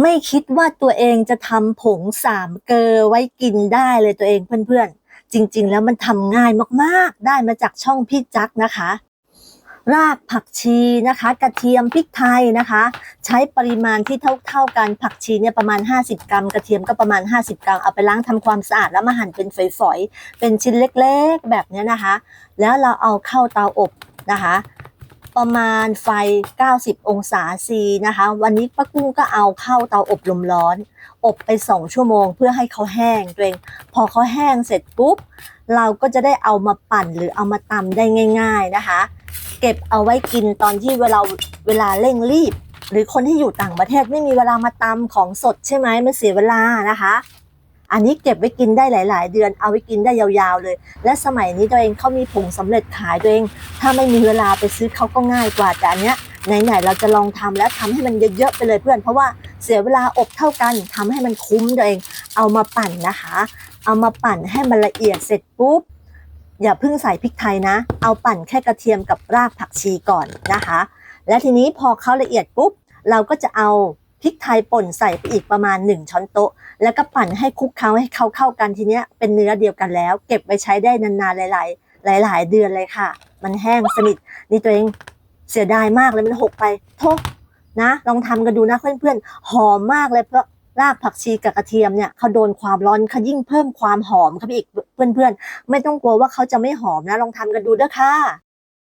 ไม่คิดว่าตัวเองจะทำผงสามเกลอไว้กินได้เลยตัวเองเพื่อนๆ จริงๆ แล้วมันทำง่ายมากๆ ได้มาจากช่องพี่จักนะคะ รากผักชีนะคะ กระเทียมพริกไทยนะคะ ใช้ปริมาณที่เท่าๆกันผักชีเนี่ยประมาณ 50 กรัม กระเทียมก็ประมาณ 50 กรัม เอาไปล้างทำความสะอาดแล้วมาหั่นเป็นฝอยๆ เป็นชิ้นเล็กๆ แบบนี้นะคะ แล้วเราเอาเข้าเตาอบนะคะ ประมาณไฟ 90 องศาซีนะคะ วันนี้ป้ากุ้งก็เอาเข้าเตาอบลมร้อน อบไป 2 ชั่วโมงเพื่อให้เขาแห้งตัวเอง พอเขาแห้งเสร็จปุ๊บ เราก็จะได้เอามาปั่นหรือเอามาตำได้ง่าย ๆนะคะ เก็บเอาไว้กินตอนที่เวลาเวลาเร่งรีบ หรือคนที่อยู่ต่างประเทศไม่มีเวลามาตำของสดใช่ไหมมันเสียเวลานะคะ อันนี้เก็บไว้กินได้หลาย ๆ เดือน เอาไว้กินได้ยาวๆเลย และสมัยนี้ตัวเองเขามีผงสำเร็จขายตัวเอง ถ้าไม่มีเวลาไปซื้อเขาก็ง่ายกว่าแต่อันเนี้ยไหนๆเราจะลองทำแล้วทำให้มันเยอะๆไปเลยเพื่อน เพราะว่าเสียเวลาอบเท่ากันทำให้มันคุ้มตัวเอง เอามาปั่นนะคะ เอามาปั่นให้มันละเอียดเสร็จปุ๊บอย่าเพิ่งใส่พริกไทยนะ เอาปั่นแค่กระเทียมกับรากผักชีก่อนนะคะ และทีนี้พอเขาละเอียดปุ๊บ เราก็จะเอา พริกไทยป่นใส่ไปอีกประมาณ 1 ช้อนโต๊ะ แล้วก็ปั่นให้คลุกเคล้าให้เขาเข้ากันทีเนี้ยเป็นเนื้อเดียวกันแล้ว เก็บไว้ใช้ได้นานๆหลายๆหลาย ๆ เดือนเลยค่ะ มันแห้งสนิท นี่ตัวเองเสียดายมากเลยมันหกไปโทษนะ ลองทำกันดูนะเพื่อนๆ หอมมากเลยเพราะรากผักชีกับกระเทียมเนี่ยเขาโดนความร้อนเขายิ่งเพิ่มความหอมเข้าไปอีกเพื่อนๆ ไม่ต้องกลัวว่าเขาจะไม่หอมนะ ลองทำกันดูเด้อค่ะ